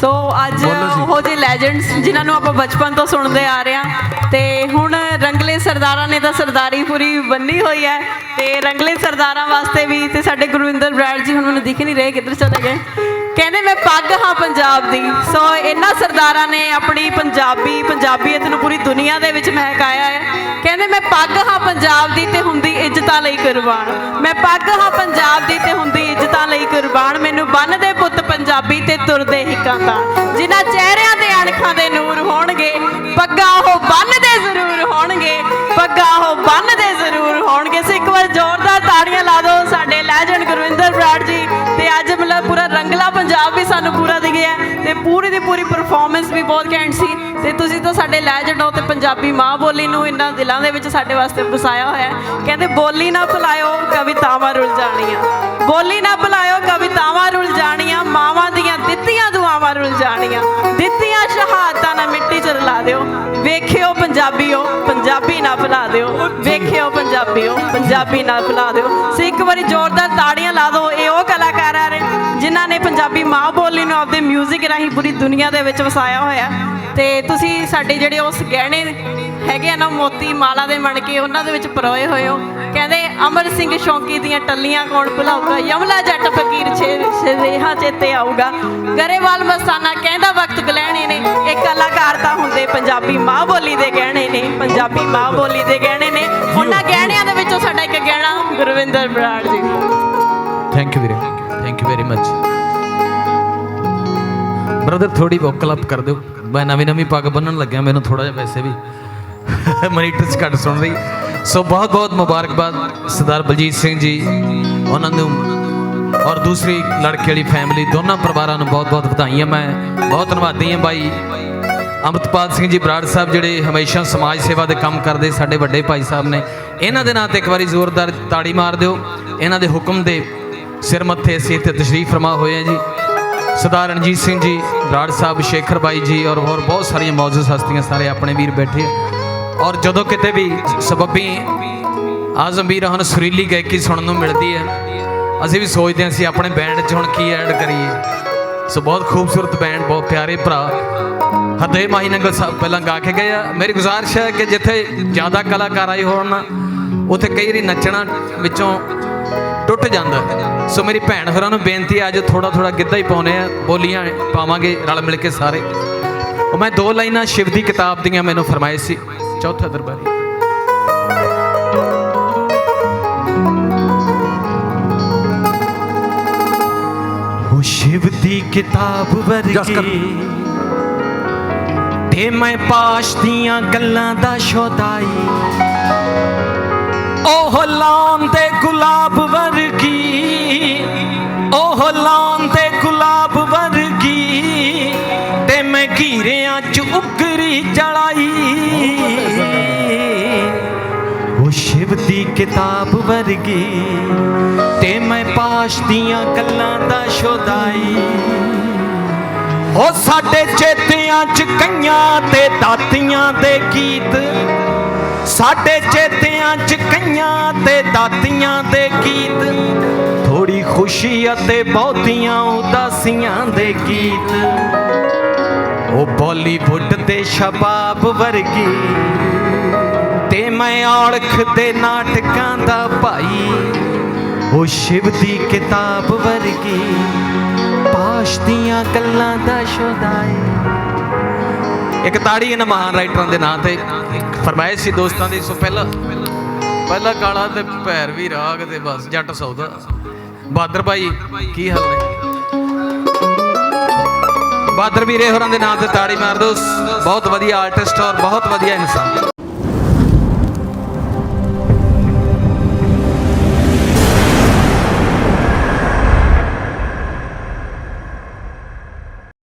ਸੋ ਅੱਜ ਜੀ। ਉਹ ਜਿਹੇ ਲੈਜੈਂਡਸ ਜਿਨ੍ਹਾਂ ਨੂੰ ਆਪਾਂ ਬਚਪਨ ਤੋਂ ਸੁਣਦੇ ਆ ਰਹੇ ਹਾਂ ਤੇ ਹੁਣ ਰੰਗਲੇ ਸਰਦਾਰਾਂ ਨੇ ਤਾਂ ਸਰਦਾਰੀ ਪੂਰੀ ਬੰਨੀ ਹੋਈ ਹੈ ਤੇ ਰੰਗਲੇ ਸਰਦਾਰਾਂ ਵਾਸਤੇ ਵੀ ਤੇ ਸਾਡੇ ਗੁਰਵਿੰਦਰ ਬਰਾੜ ਜੀ ਹੁਣ ਮੈਨੂੰ ਦਿਖ ਨਹੀਂ ਰਹੇ ਕਿੱਧਰ ਚਲੇ ਗਏ। ਕਹਿੰਦੇ ਮੈਂ ਪੱਗ ਹਾਂ ਪੰਜਾਬ ਦੀ। ਸੋ ਇਹਨਾਂ ਸਰਦਾਰਾਂ ਨੇ ਆਪਣੀ ਪੰਜਾਬੀ ਪੰਜਾਬੀਅਤ ਨੂੰ ਪੂਰੀ ਦੁਨੀਆ ਦੇ ਵਿੱਚ ਮਹਿਕਾਇਆ ਹੈ। ਕਹਿੰਦੇ ਮੈਂ ਪੱਗ ਹਾਂ ਪੰਜਾਬ ਦੀ ਤੇ ਹੁੰਦੀ ਇੱਜ਼ਤਾਂ ਲਈ ਕੁਰਬਾਨ। ਮੈਂ ਪੱਗ ਹਾਂ ਪੰਜਾਬ ਦੀ ਤੇ ਹੁੰਦੀ ਇੱਜ਼ਤਾਂ ਲਈ ਕੁਰਬਾਨ। ਮੈਨੂੰ ਬੰਨਦੇ ਪੁੱਤ ਪੰਜਾਬੀ ਤੇ ਤੁਰਦੇ ਹਿੱਕਾਂ ਤਾਂ ਜਿਨ੍ਹਾਂ ਚਿਹਰਿਆਂ ਤੇ ਅਣਖਾਂ ਦੇ ਨੂਰ ਹੋਣਗੇ, ਪੱਗਾ ਉਹ ਬੰਨਦੇ ਜ਼ਰੂਰ ਹੋਣਗੇ, ਪੱਗਾ ਉਹ ਬੰਨਦੇ ਜ਼ਰੂਰ ਹੋਣਗੇ। ਸੋ ਇੱਕ ਵਾਰ ਜ਼ੋਰਦਾਰ ਤਾੜੀਆਂ ਲਾ ਦਿਓ ਸਾਡੇ ਲੈਜੈਂਡ ਗੁਰਵਿੰਦਰ ਬਰਾੜ ਜੀ। ਤੇ ਅੱਜ ਮਤਲਬ ਪੂਰਾ ਰੰਗਲਾ ਪੰਜਾਬ ਵੀ ਸਾਨੂੰ ਪੂਰਾ ਪੂਰੀ ਦੀ ਪੂਰੀ ਪਰਫਾਰਮੈਂਸ ਵੀ ਬਹੁਤ ਘੈਂਟ ਸੀ ਤੇ ਤੁਸੀਂ ਤਾਂ ਸਾਡੇ ਲੈਜੈਂਡ ਹੋ ਤੇ ਪੰਜਾਬੀ ਮਾਂ ਬੋਲੀ ਨੂੰ ਇਹਨਾਂ ਦਿਲਾਂ ਦੇ ਵਿੱਚ ਸਾਡੇ ਵਾਸਤੇ ਵਸਾਇਆ ਹੋਇਆ ਕਹਿੰਦੇ, ਬੋਲੀ ਨਾ ਭੁਲਾਇਓ, ਕਵਿਤਾਵਾਂ ਰੁਲ ਜਾਣੀਆਂ। ਬੋਲੀ ਨਾ ਭੁਲਾਇਓ, ਕਵਿਤਾਵਾਂ ਰੁਲ ਜਾਣੀਆਂ, ਮਾਵਾਂ ਦੀਆਂ ਦਿੱਤੀਆਂ ਦੁਆਵਾਂ ਰੁਲ ਜਾਣੀਆਂ। ਦਿੱਤੀਆਂ ਸ਼ਹਾਦਤਾਂ ਨਾ ਮਿੱਟੀ 'ਚ ਰਲਾ ਦਿਓ। ਵੇਖਿਓ ਪੰਜਾਬੀਓ, ਪੰਜਾਬੀ ਨਾ ਭੁਲਾ ਦਿਓ। ਵੇਖਿਓ ਪੰਜਾਬੀਓ, ਪੰਜਾਬੀ ਨਾ ਭੁਲਾ ਦਿਓ। ਸੋ ਇੱਕ ਵਾਰੀ ਜ਼ੋਰਦਾਰ ਤਾੜੀਆਂ ਲਾ ਦਿਓ, ਇਹ ਉਹ ਕਲਾਕਾਰ ਆ ਰਹੇ। ਜਿਨ੍ਹਾਂ ਨੇ ਪੰਜਾਬੀ ਮਾਂ ਬੋਲੀ ਨੂੰ ਆਪਦੇ 뮤직 ਰਾਹੀਂ ਪੂਰੀ ਦੁਨੀਆ ਦੇ ਵਿੱਚ ਵਸਾਇਆ ਹੋਇਆ ਤੇ ਤੁਸੀਂ ਸਾਡੇ ਜਿਹੜੇ ਉਸ ਗਹਿਣੇ ਹੈਗੇ ਆ ਨਾ ਮੋਤੀ ਮਾਲਾ ਦੇ ਮਣ ਕੇ ਉਹਨਾਂ ਦੇ ਵਿੱਚ ਪਰੋਏ ਹੋਏ ਹੋ। ਕਹਿੰਦੇ ਅਮਰ ਸਿੰਘ ਸ਼ੌਂਕੀ ਦੀਆਂ ਟੱਲੀਆਂ ਕੌਣ ਭੁਲਾਊਗਾ? ਯਮਲਾ ਜੱਟ ਫਕੀਰ ਛੇ ਰੇਹਾ ਚੇਤੇ ਆਊਗਾ। ਗਰੇਵਾਲ ਮਸਤਾਨਾ ਕਹਿੰਦਾ ਵਕਤ ਗਲਹਿਣੇ ਨੇ। ਇਹ ਕਲਾਕਾਰ ਤਾਂ ਹੁੰਦੇ ਪੰਜਾਬੀ ਮਾਂ ਬੋਲੀ ਦੇ ਗਹਿਣੇ ਨੇ। ਪੰਜਾਬੀ ਮਾਂ ਬੋਲੀ ਦੇ ਗਹਿਣੇ ਨੇ। ਉਹਨਾਂ ਗਹਿਣਿਆਂ ਦੇ ਵਿੱਚੋਂ ਸਾਡਾ ਇੱਕ ਗਹਿਣਾ ਗੁਰਵਿੰਦਰ ਬਰਾੜ ਜੀ। ਥੈਂਕ ਯੂ ਵੀਰੇ। Thank you very much brother ਥੋੜੀ ਵੋਕਲ ਅਪ ਕਰ ਦਿਓ ਮੈਂ ਨਵੀਂ ਨਵੀਂ ਪੱਗ ਬੰਨਣ ਲੱਗਿਆ ਮੈਨੂੰ ਥੋੜਾ ਜਿਹਾ ਵੈਸੇ ਵੀ ਮਨੀਟਰਸ ਘੱਟ ਸੁਣ ਰਹੀ ਸੋ ਬਹੁਤ ਬਹੁਤ ਮੁਬਾਰਕਬਾਦ ਸਰਦਾਰ ਬਲਜੀਤ ਸਿੰਘ ਜੀ ਉਹਨਾਂ ਨੂੰ ਔਰ ਦੂਸਰੀ ਲੜਕੇ ਵਾਲੀ ਫੈਮਿਲੀ ਦੋਨਾਂ ਪਰਿਵਾਰਾਂ ਨੂੰ ਬਹੁਤ ਬਹੁਤ ਵਧਾਈਆਂ ਮੈਂ ਬਹੁਤ ਧੰਨਵਾਦੀ ਹਾਂ ਬਾਈ ਅੰਮ੍ਰਿਤਪਾਲ ਸਿੰਘ ਜੀ ਬਰਾੜ ਸਾਹਿਬ ਜਿਹੜੇ ਹਮੇਸ਼ਾ ਸਮਾਜ ਸੇਵਾ ਦੇ ਕੰਮ ਕਰਦੇ ਸਾਡੇ ਵੱਡੇ ਭਾਈ ਸਾਹਿਬ ਨੇ ਇਹਨਾਂ ਦੇ ਨਾਂ ਤੇ ਇੱਕ ਵਾਰੀ ਜ਼ੋਰਦਾਰ ਤਾੜੀ ਮਾਰ ਦਿਓ ਇਹਨਾਂ ਦੇ ਹੁਕਮ ਦੇ ਸਿਰ ਮੱਥੇ ਅਸੀਂ ਇੱਥੇ ਤਸ਼ਰੀਫ ਫਰਮਾ ਹੋਏ ਹਾਂ ਜੀ। ਸਰਦਾਰ ਰਣਜੀਤ ਸਿੰਘ ਜੀ ਬਰਾੜ ਸਾਹਿਬ ਸ਼ੇਖਰ ਬਾਈ ਜੀ ਔਰ ਹੋਰ ਬਹੁਤ ਸਾਰੀਆਂ ਮੌਜੂਦ ਹਸਤੀਆਂ ਸਾਰੇ ਆਪਣੇ ਵੀਰ ਬੈਠੇ ਔਰ ਜਦੋਂ ਕਿਤੇ ਵੀ ਸਬੱਬੀ ਆਜ਼ਮ ਵੀਰ ਹੁਣ ਸੁਰੀਲੀ ਗਾਇਕੀ ਸੁਣਨ ਨੂੰ ਮਿਲਦੀ ਹੈ, ਅਸੀਂ ਵੀ ਸੋਚਦੇ ਹਾਂ ਅਸੀਂ ਆਪਣੇ ਬੈਂਡ 'ਚ ਹੁਣ ਕੀ ਐਡ ਕਰੀਏ। ਸੋ ਬਹੁਤ ਖੂਬਸੂਰਤ ਬੈਂਡ ਬਹੁਤ ਪਿਆਰੇ ਭਰਾ। ਹਦੇ ਮਾਹੀ ਨੰਗਲ ਸਾਹਿਬ ਪਹਿਲਾਂ ਗਾ ਕੇ ਗਏ ਆ। ਮੇਰੀ ਗੁਜ਼ਾਰਿਸ਼ ਹੈ ਕਿ ਜਿੱਥੇ ਜ਼ਿਆਦਾ ਕਲਾਕਾਰ ਆਏ ਹੋਣ, ਉੱਥੇ ਕਈ ਵਾਰੀ ਨੱਚਣਾ ਵਿੱਚੋਂ ਟੁੱਟ ਜਾਂਦਾ ਸੋ ਮੇਰੀ ਭੈਣ ਹੋਰਾਂ ਨੂੰ ਬੇਨਤੀ ਹੈ ਅੱਜ ਥੋੜਾ ਥੋੜਾ ਗਿੱਧਾ ਹੀ ਪਾਉਨੇ ਆ। ਬੋਲੀਆਂ ਪਾਵਾਂਗੇ ਰਲ ਮਿਲ ਕੇ ਸਾਰੇ। ਉਹ ਮੈਂ ਦੋ ਲਾਈਨਾਂ ਸ਼ਿਵ ਦੀ ਕਿਤਾਬ ਦੀਆਂ ਮੈਨੂੰ ਫਰਮਾਏ ਸੀ। ਚੌਥਾ ਦਰਬਾਰੀ। ਉਹ ਸ਼ਿਵ ਦੀ ਕਿਤਾਬ ਵਰਗੀ ਤੇ ਮੈਂ ਪਾਸ਼ ਦੀਆਂ ਗੱਲਾਂ ਦਾ ਸ਼ੋਦਾਈ ਉਹ ਤੇ ਗੁਲਾਬ ਵਰਗੀ ਉਹ ਲਾਉਣ ਗੁਲਾਬ ਵਰਗੀ ਤੇ ਮੈਂ ਘੀਰਿਆਂ ਚ ਉਗਰੀ ਚੜਾਈ ਉਹ ਸ਼ਿਵ ਦੀ ਕਿਤਾਬ ਵਰਗੀ ਤੇ ਮੈਂ ਪਾਸ਼ ਦੀਆਂ ਗੱਲਾਂ ਦਾ ਸ਼ੋਦਾਈ ਉਹ ਸਾਡੇ ਚੇਤਿਆਂ ਚ ਕਈਆਂ ਤੇ ਦਾਤੀਆਂ ਦੇ ਗੀਤ। ਸਾਡੇ ਚੇਤਿਆਂ ਚ ਕਈਆਂ ਤੇ ਦਾਤੀਆਂ ਦੇ ਗੀਤ। ਖੁਸ਼ੀ ਅਤੇ ਬਹੁਤੀਆਂ ਉਦਾਸੀਆਂ ਦੇ ਗੀਤ। ਉਹ ਬਾਲੀਵੁੱਡ ਦੇ ਸ਼ਬਾਬ ਵਰਗੀ। ਤੇ ਮੈਂ ਔਲਖ ਦੇ ਨਾਟਕਾਂ ਦਾ ਭਾਈ। ਉਹ ਸ਼ਿਵ ਦੀ ਕਿਤਾਬ ਵਰਗੀ। ਪਾਸ਼ ਦੀਆਂ ਗੱਲਾਂ ਦਾ ਸ਼ੋਦਾਈ ਇੱਕ ਤਾੜੀ ਇਹਨਾਂ ਮਹਾਨ ਰਾਈਟਰਾਂ ਦੇ ਨਾਂ ਤੇ ਫਰਮਾਇਸ਼ ਸੀ ਦੋਸਤਾਂ ਦੀ। ਸੋ ਪਹਿਲਾ ਪਹਿਲਾ ਕਾਲਾ ਤੇ ਭੈਰ ਵੀ ਰਾਗ ਤੇ ਬਸ ਜੱਟ ਸੌਦਾ। ਬਾਦਰ ਭਾਈ, ਕੀ ਹਾਲ ਨੇ? ਬਾਦਰ ਵੀਰੇ ਹੋਰਾਂ ਦੇ ਨਾਂ ਤੇ ਤਾੜੀ ਮਾਰ ਦਿਓ। ਬਹੁਤ ਵਧੀਆ ਆਰਟਿਸਟ ਔਰ ਬਹੁਤ ਵਧੀਆ ਇਨਸਾਨ।